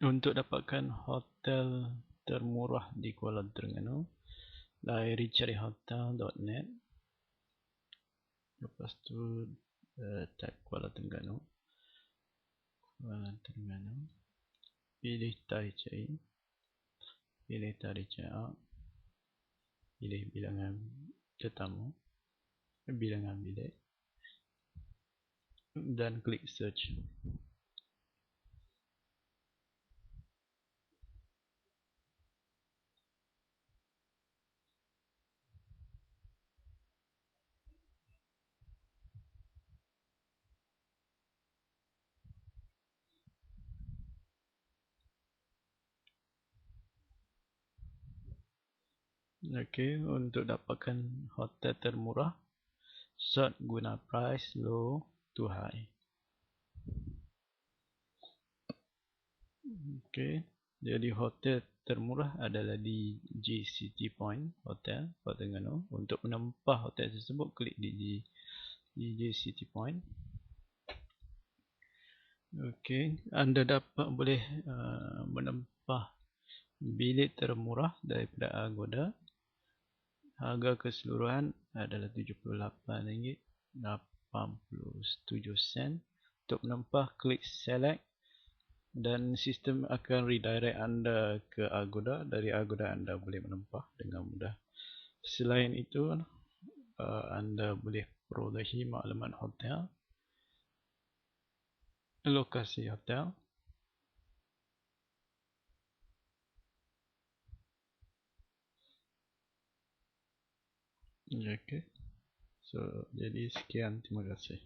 Untuk dapatkan hotel termurah di Kuala Terengganu, layari carihotel.net. Lepas tu uh, type Kuala Terengganu. Kuala Terengganu. Pilih tarikh check-in. Pilih tarikh check-out. Pilih bilangan tetamu. Bilangan bilik. Dan klik search. Okey, untuk dapatkan hotel termurah, sort guna price low to high. Okey, jadi hotel termurah adalah di G City Point Hotel Kota Terengganu. Untuk menempah hotel tersebut, klik di G, di G City Point. Okey, anda dapat boleh uh, menempah bilik termurah daripada Agoda Harga keseluruhan adalah RM78.87. Untuk menempah, klik select dan sistem akan redirect anda ke Agoda. Dari Agoda anda boleh menempah dengan mudah. Selain itu, uh, anda boleh perolehi maklumat hotel, lokasi hotel, Okay. So, jadi sekian. Terima kasih.